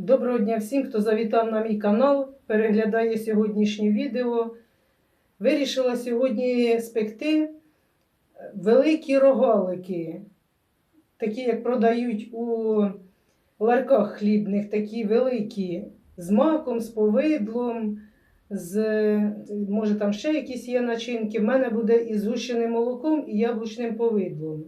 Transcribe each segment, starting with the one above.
Доброго дня всім, хто завітав на мій канал, переглядає сьогоднішнє відео. Вирішила сьогодні спекти великі рогалики, такі, як продають у ларках хлібних, такі великі, з маком, з повидлом, з, може там ще якісь є начинки. В мене буде із згущеним молоком і яблучним повидлом.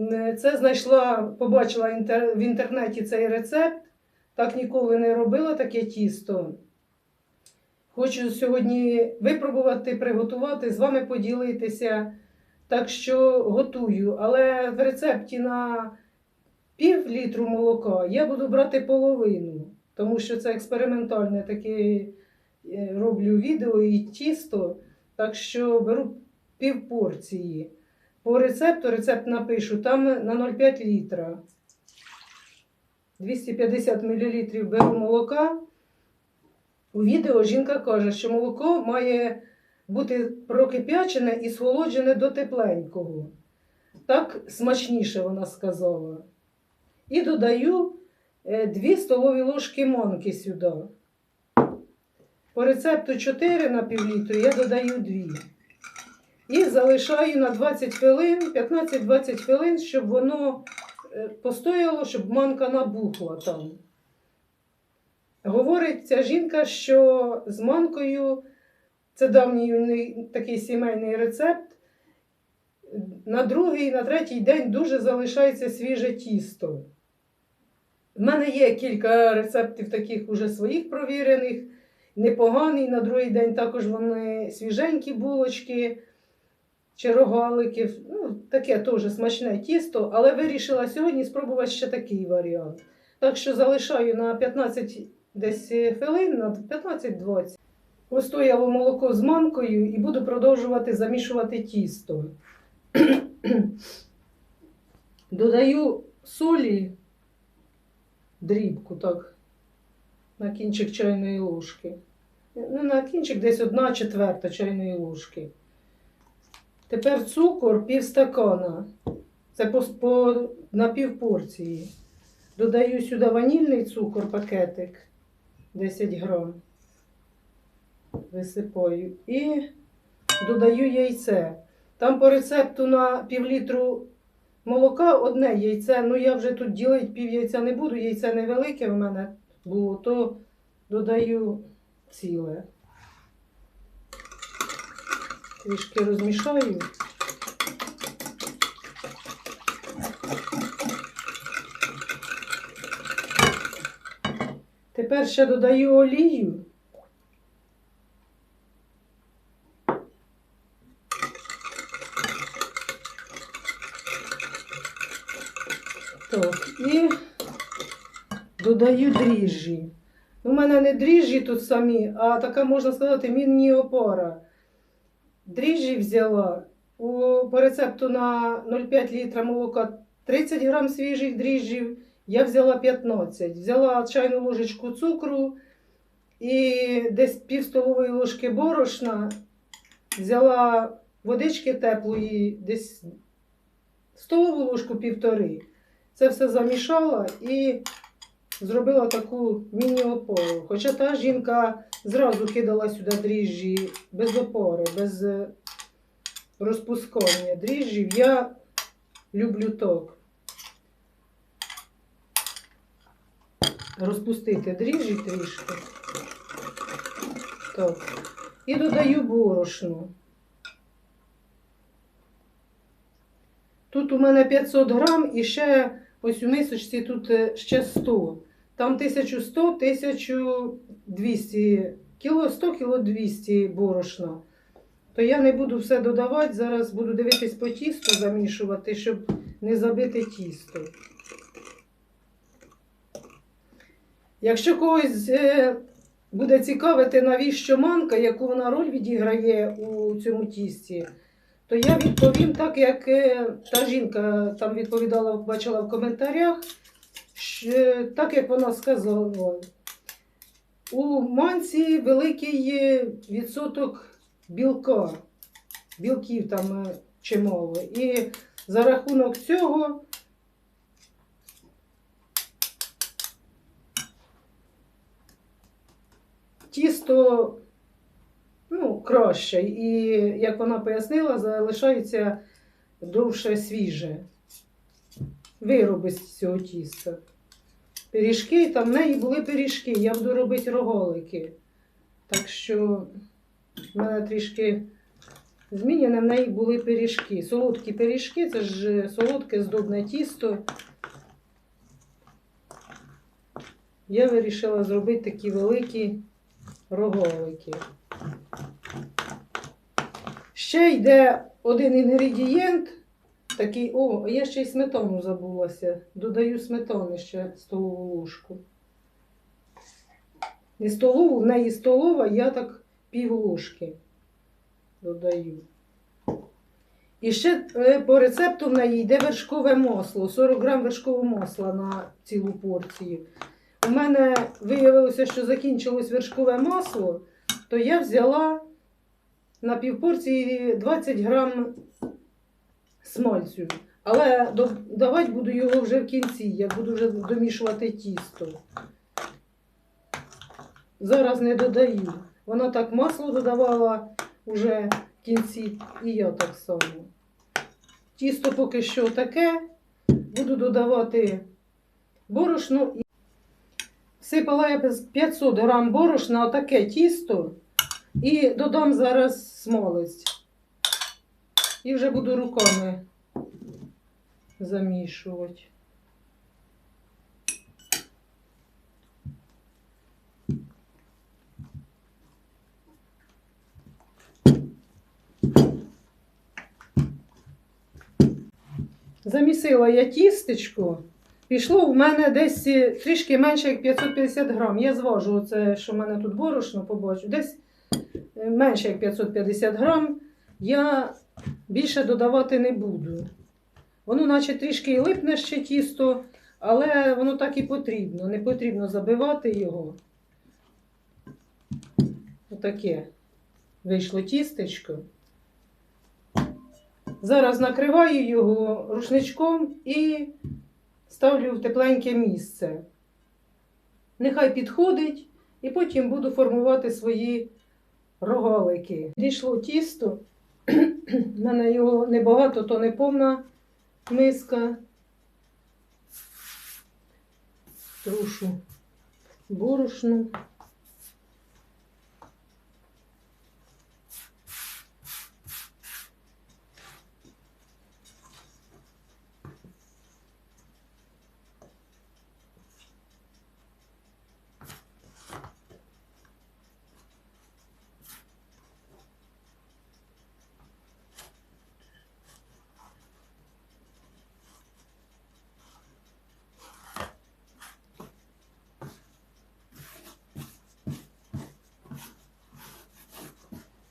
Е, Це знайшла, побачила в інтернеті цей рецепт. Так ніколи не робила таке тісто. Хочу сьогодні випробувати, приготувати, з вами поділитися. Так що готую. Але в рецепті на пів літру молока я буду брати половину, тому що це експериментальне таке е, роблю відео і тісто. Так що беру пів порції. По рецепту рецепт напишу, там на 0,5 літра. 250 мл беру молока. У відео жінка каже, що молоко має бути прокип'ячене і схолоджене до тепленького. Так смачніше вона сказала. І додаю 2 столові ложки манки сюди. По рецепту 4 на півлітру я додаю 2. І залишаю на 20 хвилин, 15-20 хвилин, щоб воно е, постояло, щоб манка набухла там. Говорить ця жінка, що з манкою це давній такий сімейний рецепт. На другий, на третій день дуже залишається свіже тісто. В мене є кілька рецептів таких уже своїх провірених, непоганий. На другий день також вони свіженькі булочки чи рогалики. Ну, таке теж смачне тісто, але вирішила сьогодні спробувати ще такий варіант. Так що залишаю на 15 десь хвилин, на 15-20. Постояло молоко з манкою і буду продовжувати замішувати тісто. Додаю солі, дрібку, так, на кінчик чайної ложки. Ну, на кінчик десь одна четверта чайної ложки. Тепер цукор пів стакана. Це по, по, на пів порції. Додаю сюди ванільний цукор, пакетик 10 грам. Висипаю. І додаю яйце. Там по рецепту на півлітру молока одне яйце. Ну я вже тут ділити пів яйця не буду, яйце невелике в мене було, то додаю ціле. Трішки розмішаю. Тепер ще додаю олію. Так, і додаю дріжджі. У мене не дріжджі тут самі, а така, можна сказати, міні-опора. Дріжджі взяла по рецепту на 0,5 літра молока 30 грам свіжих дріжджів, я взяла 15. Взяла чайну ложечку цукру і десь пів столової ложки борошна. Взяла водички теплої, десь столову ложку півтори. Це все замішала і зробила таку міні-опору. Хоча та жінка зразу кидала сюди дріжджі без опори, без е, розпускання дріжджів. Я люблю так. Розпустити дріжджі трішки. Так. І додаю борошно. Тут у мене 500 грам і ще ось у мисочці тут е, ще 100. Там 1100, 1200, кіло 100, кіло 200 борошна. То я не буду все додавати, зараз буду дивитись по тісту замішувати, щоб не забити тісто. Якщо когось е, буде цікавити, навіщо манка, яку вона роль відіграє у цьому тісті, то я відповім так, як е, та жінка там відповідала, бачила в коментарях, так як вона сказала, у манці великий відсоток білка, білків там е, чимало. І за рахунок цього тісто ну, краще. І, як вона пояснила, залишається довше свіже. Вироби з цього тіста. Пиріжки, там в неї були пиріжки, я буду робити роголики. Так що в мене трішки змінене, в неї були пиріжки. Солодкі пиріжки, це ж солодке здобне тісто. Я вирішила зробити такі великі роголики. Ще йде один інгредієнт. Такий, о, я ще й сметану забулася. Додаю сметани ще столову ложку. Не столову, в неї столова, я так пів ложки додаю. І ще е, по рецепту в неї йде вершкове масло, 40 грам вершкового масла на цілу порцію. У мене виявилося, що закінчилось вершкове масло, то я взяла на півпорції 20 грам смальцю. Але давати буду його вже в кінці, я буду вже домішувати тісто. Зараз не додаю. Вона так масло додавала вже в кінці, і я так само. Тісто поки що таке. Буду додавати борошно. Всипала я 500 грам борошна, отаке тісто. І додам зараз смолець. І вже буду руками замішувати. Замісила я тістечко. Пішло в мене десь е, трішки менше як 550 грам. Я зважу оце, що в мене тут борошно побачу. Десь е, менше як 550 грам. Я більше додавати не буду. Воно, наче трішки липне ще тісто, але воно так і потрібно. Не потрібно забивати його. Отаке вийшло тістечко. Зараз накриваю його рушничком і ставлю в тепленьке місце. Нехай підходить, і потім буду формувати свої рогалики. Дійшло тісто. У мене його небагато, то не повна миска. Трушу борошну.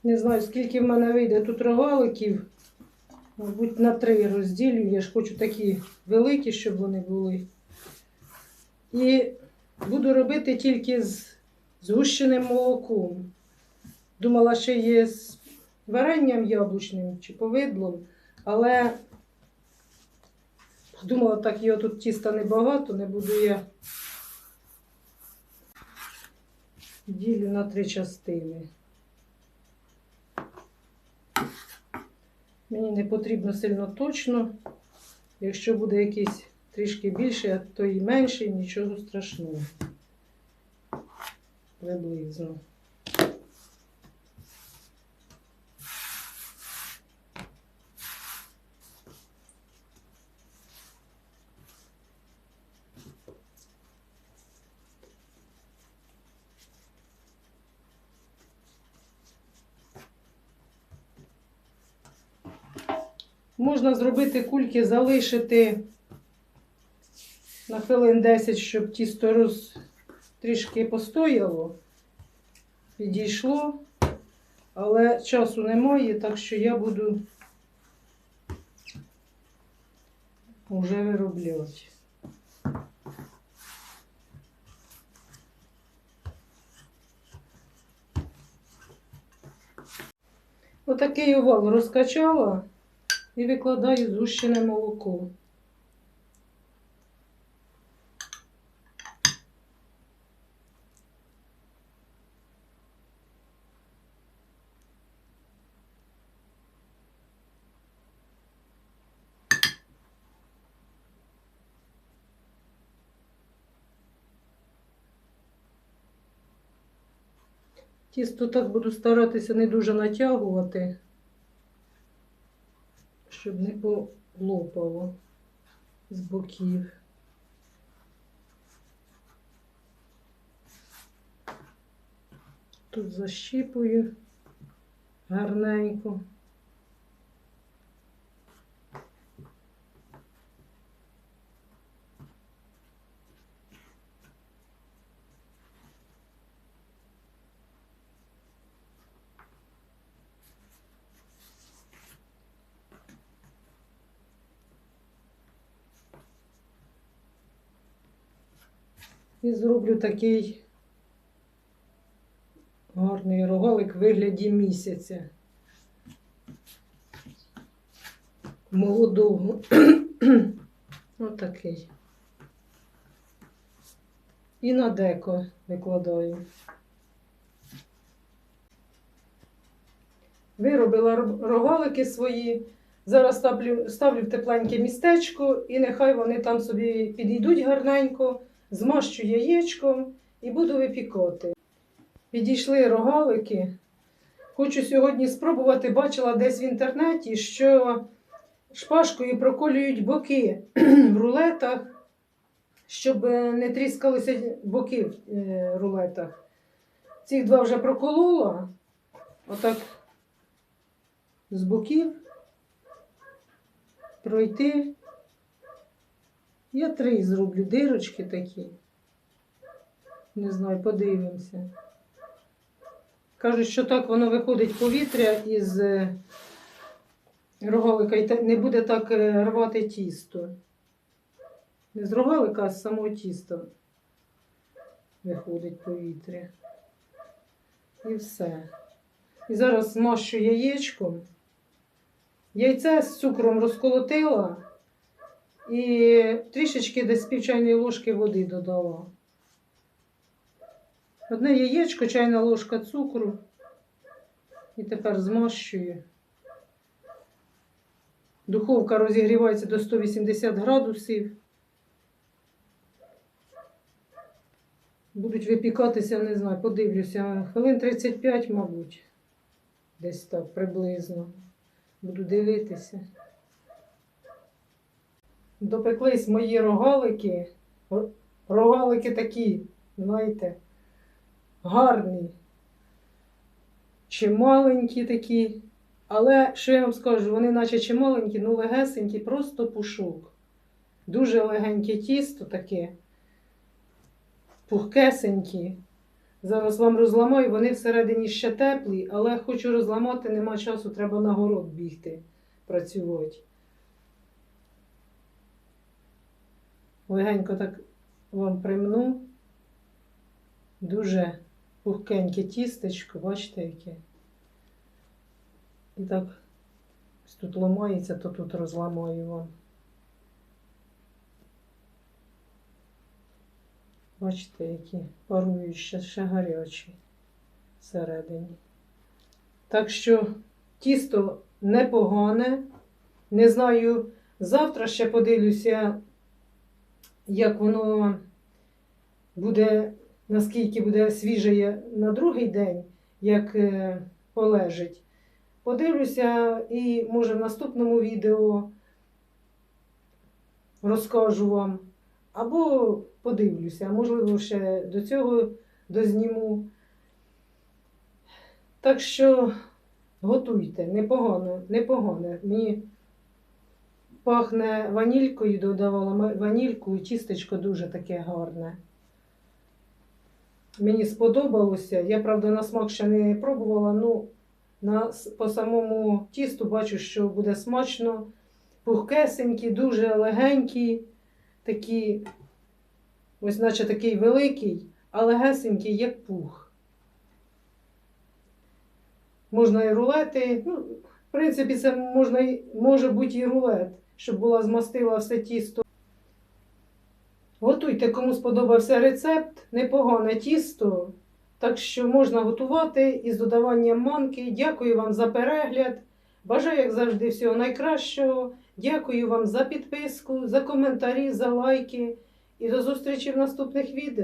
Не знаю, скільки в мене вийде тут рогаликів. Мабуть, на три розділю. Я ж хочу такі великі, щоб вони були. І буду робити тільки з згущеним молоком. Думала, що є з варенням яблучним чи повидлом, але думала, так його тут тіста небагато, не буду я ділю на три частини. Мені не потрібно сильно точно. Якщо буде якийсь трішки більше, то і менший, нічого страшного. Приблизно. Можна зробити кульки, залишити на хвилин 10, щоб тісто роз... трішки постояло, підійшло, але часу немає, так що я буду вже виробляти. Отакий овал розкачала і викладаю зущене молоко. Тісто так буду старатися не дуже натягувати щоб не полопало з боків. Тут защіпую гарненько. І зроблю такий гарний рогалик в вигляді місяця. Молодого. Отакий. І на деко викладаю. Виробила рогалики свої. Зараз ставлю, ставлю в тепленьке містечко, і нехай вони там собі підійдуть гарненько, змащу яєчком і буду випікати. Підійшли рогалики. Хочу сьогодні спробувати, бачила десь в інтернеті, що шпажкою проколюють боки в рулетах, щоб не тріскалися боки в е, рулетах. Цих два вже проколола. Отак з боків пройти. Я три зроблю дирочки такі. Не знаю, подивимося. Кажуть, що так воно виходить повітря із е, рогалика і не буде так е, рвати тісто. Не з рогалика, а з самого тіста виходить повітря. І все. І зараз змащу яєчком. Яйце з цукром розколотила і трішечки десь пів чайної ложки води додала. Одне яєчко, чайна ложка цукру. І тепер змащую. Духовка розігрівається до 180 градусів. Будуть випікатися, не знаю, подивлюся, хвилин 35, мабуть. Десь так приблизно. Буду дивитися. Допеклись мої рогалики. Рогалики такі, знаєте, гарні. Чималенькі такі. Але що я вам скажу, вони наче чималенькі, ну легесенькі, просто пушок. Дуже легеньке тісто таке. Пухкесенькі. Зараз вам розламаю, вони всередині ще теплі, але хочу розламати, нема часу, треба на город бігти, працювати. Легенько так вам примну. Дуже пухкеньке тістечко, бачите, яке. І так ось тут ламається, то тут розламаю вам. Бачите, які парують ще, ще гарячі всередині. Так що тісто непогане. Не знаю, завтра ще подивлюся, як воно буде, наскільки буде свіже на другий день, як е, полежить. Подивлюся і, може, в наступному відео розкажу вам. Або подивлюся, можливо, ще до цього дозніму. Так що готуйте, непогано, непогано. Мені пахне ванількою, додавала ванільку, і тістечко дуже таке гарне. Мені сподобалося. Я, правда, на смак ще не пробувала, ну на, по самому тісту бачу, що буде смачно. Пухкесенькі, дуже легенькі, такі, ось наче такий великий, а легесенький, як пух. Можна і рулети. Ну, в принципі, це можна, може бути і рулет, щоб була змастила все тісто. Готуйте, кому сподобався рецепт, непогане тісто. Так що можна готувати із додаванням манки. Дякую вам за перегляд. Бажаю, як завжди, всього найкращого. Дякую вам за підписку, за коментарі, за лайки. І до зустрічі в наступних відео.